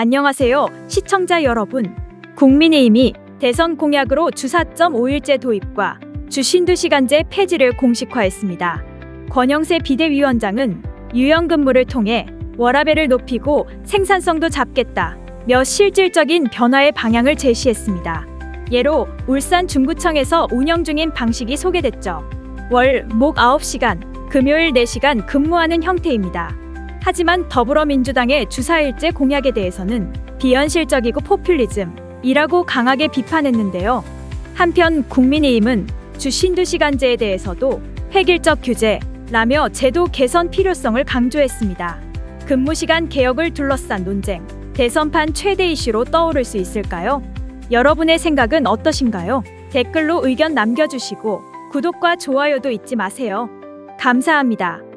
안녕하세요, 시청자 여러분. 국민의힘이 대선 공약으로 주 4.5일제 도입과 주 52시간제 폐지를 공식화했습니다. 권영세 비대위원장은 유연 근무를 통해 워라밸을 높이고 생산성도 잡겠다. 몇 실질적인 변화의 방향을 제시했습니다. 예로 울산 중구청에서 운영 중인 방식이 소개됐죠. 월, 목 9시간, 금요일 4시간 근무하는 형태입니다. 하지만 더불어민주당의 주사일제 공약에 대해서는 비현실적이고 포퓰리즘이라고 강하게 비판했는데요. 한편 국민의힘은 주 52시간제에 대해서도 획일적 규제라며 제도 개선 필요성을 강조했습니다. 근무시간 개혁을 둘러싼 논쟁, 대선판 최대 이슈로 떠오를 수 있을까요? 여러분의 생각은 어떠신가요? 댓글로 의견 남겨주시고 구독과 좋아요도 잊지 마세요. 감사합니다.